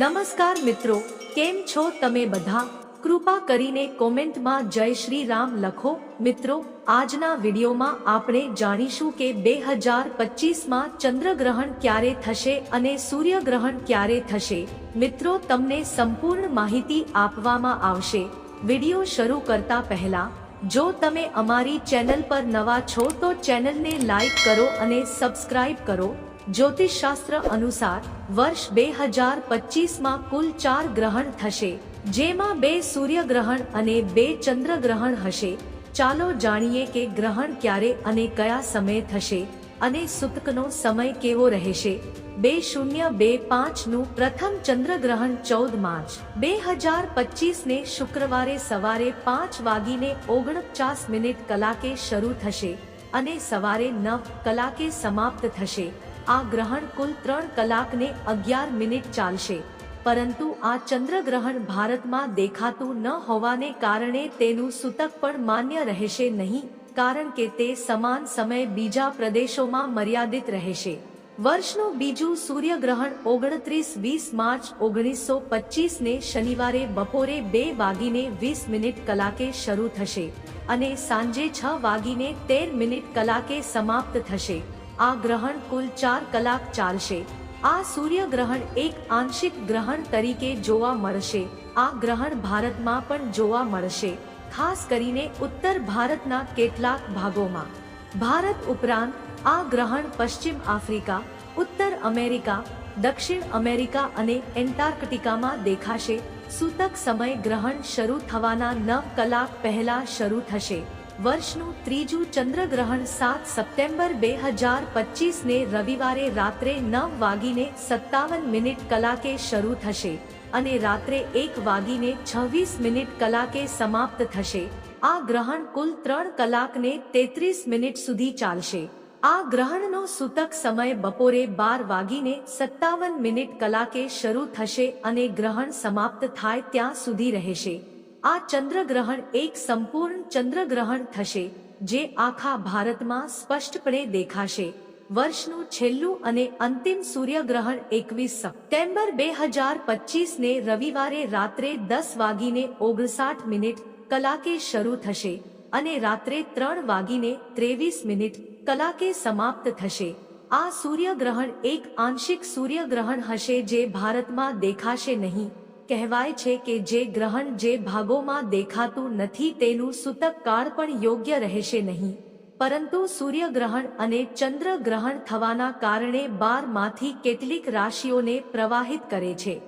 નમસ્કાર મિત્રો, કેમ છો તમે બધા? કૃપા કરીને કોમેન્ટમાં જય શ્રી રામ લખો. મિત્રો, આજના વિડીયોમાં આપણે જાણીશું કે બે હજાર પચીસમાં ચંદ્રગ્રહણ ક્યારે થશે અને સૂર્યગ્રહણ ક્યારે થશે. મિત્રો, તમને સંપૂર્ણ માહિતી આપવામાં આવશે. વીડિયો શરૂ કરતા પહેલા, જો તમે અમારી ચેનલ પર નવા છો તો ચેનલને લાઈક કરો અને સબસ્ક્રાઇબ કરો. જ્યોતિષ શાસ્ત્ર અનુસાર વર્ષ બે હજાર પચીસમાં કુલ ચાર ગ્રહણ થશે, જેમાં બે સૂર્યગ્રહણ અને બે ચંદ્રગ્રહણ હશે. ચાલો જાણીએ કે ગ્રહણ ક્યારે અને કયા સમયે થશે અને સૂતકનો સમય કેવો રહેશે. બે શૂન્ય બે પાંચનું પ્રથમ ચંદ્રગ્રહણ ચૌદ માર્ચ. બે હજાર પચીસને શુક્રવારે સવારે પાંચ વાગીને ઓગણપચાસ મિનિટ કલાકે શરૂ થશે અને સવારે નવ કલાકે સમાપ્ત થશે. આ ગ્રહણ કુલ ત્રણ કલાકને અગિયાર મિનિટ ચાલશે. પરંતુ આ ચંદ્રગ્રહણ ભારતમાં દેખાતું ન હોવાને કારણે તેનું સૂતક પણ માન્ય રહેશે નહીં, કારણ કે તે સમાન સમય બીજા પ્રદેશોમાં મર્યાદિત રહેશે. વર્ષનું બીજું સૂર્યગ્રહણ ઓગણત્રીસ વીસ માર્ચ ઓગણીસો પચીસને શનિવારે બપોરે બે વાગીને વીસ મિનિટ કલાકે શરૂ થશે અને સાંજે છ વાગીને તેર મિનિટ કલાકે સમાપ્ત થશે. આ ગ્રહણ કુલ ચાર કલાક ચાલશે. આ સૂર્યગ્રહણ એક આંશિક ગ્રહણ તરીકે જોવા મળશે. આ ગ્રહણ ભારતમાં પણ જોવા મળશે, ખાસ કરીને ઉત્તર ભારતના કેટલાક ભાગોમાં. ભારત ઉપરાંત આ ગ્રહણ પશ્ચિમ આફ્રિકા, ઉત્તર અમેરિકા, દક્ષિણ અમેરિકા અને એન્ટાર્કટિકામાં દેખાશે. સૂતક સમય ગ્રહણ શરૂ થવાના નવ કલાક પહેલા શરૂ થશે. વર્ષનું ત્રીજું ચંદ્રગ્રહણ સાત સપ્ટેમ્બર બે હજાર પચીસને રવિવારે રાત્રે નવ વાગીને સત્તાવન મિનિટ કલાકે શરૂ થશે અને રાત્રે એક વાગીને છવ્વીસ મિનિટ કલાકે સમાપ્ત થશે. આ ગ્રહણ કુલ ત્રણ કલાકને તેત્રીસ મિનિટ સુધી ચાલશે. આ ગ્રહણનો સૂતક સમય બપોરે બાર વાગીને સત્તાવન મિનિટ કલાકે શરૂ થશે અને ગ્રહણ સમાપ્ત થાય ત્યાં સુધી રહેશે. આ ચંદ્રગ્રહણ એક સંપૂર્ણ ચંદ્રગ્રહણ થશે, જે આખા ભારતમાં સ્પષ્ટપણે દેખાશે. વર્ષનું છેલ્લું અને અંતિમ સૂર્યગ્રહણ એકવીસ સપ્ટેમ્બર બે હજાર પચીસને રવિવારે રાત્રે દસ વાગીને ઓગણસાઠ મિનિટ કલાકે શરૂ થશે અને રાત્રે ત્રણ વાગીને ત્રેવીસ મિનિટ કલાકે સમાપ્ત થશે. આ સૂર્યગ્રહણ એક આંશિક સૂર્યગ્રહણ હશે જે ભારતમાં દેખાશે નહીં. કહેવાય છે કે જે ગ્રહણ જે ભાગોમાં દેખાતું નથી તેનું સૂતક કાળ પણ યોગ્ય રહેશે નહીં. પરંતુ સૂર્યગ્રહણ અને ચંદ્રગ્રહણ થવાના કારણે બારમાંથી કેટલીક રાશિઓને પ્રવાહિત કરે છે.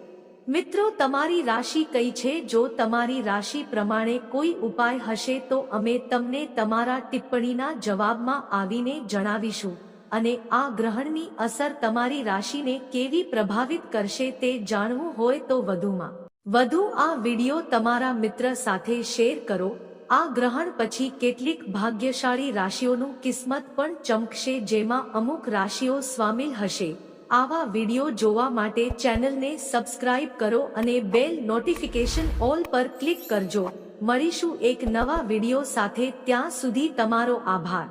મિત્રો, તમારી રાશિ કઈ છે? જો તમારી રાશિ પ્રમાણે કોઈ ઉપાય હશે તો અમે તમને તમારા ટિપ્પણીના જવાબમાં આવીને જણાવીશું. અને આ ગ્રહણની અસર તમારી રાશિને કેવી પ્રભાવિત કરશે તે જાણવું હોય તો વધુમાં. વધુ આ વિડિયો તમારા મિત્ર સાથે શેર કરો. આ ગ્રહણ પછી કેટલીક ભાગ્યશાળી રાશિઓનું કિસ્મત પણ ચમકશે જેમાં અમુક રાશિઓ સ્વામિલ હશે. આવા વિડિયો જોવા માટે ચેનલને સબસ્ક્રાઇબ કરો અને બેલ નોટિફિકેશન ઓલ પર ક્લિક કરજો. મળીશું એક નવા વિડિયો સાથે ત્યાં સુધી તમારો આભાર.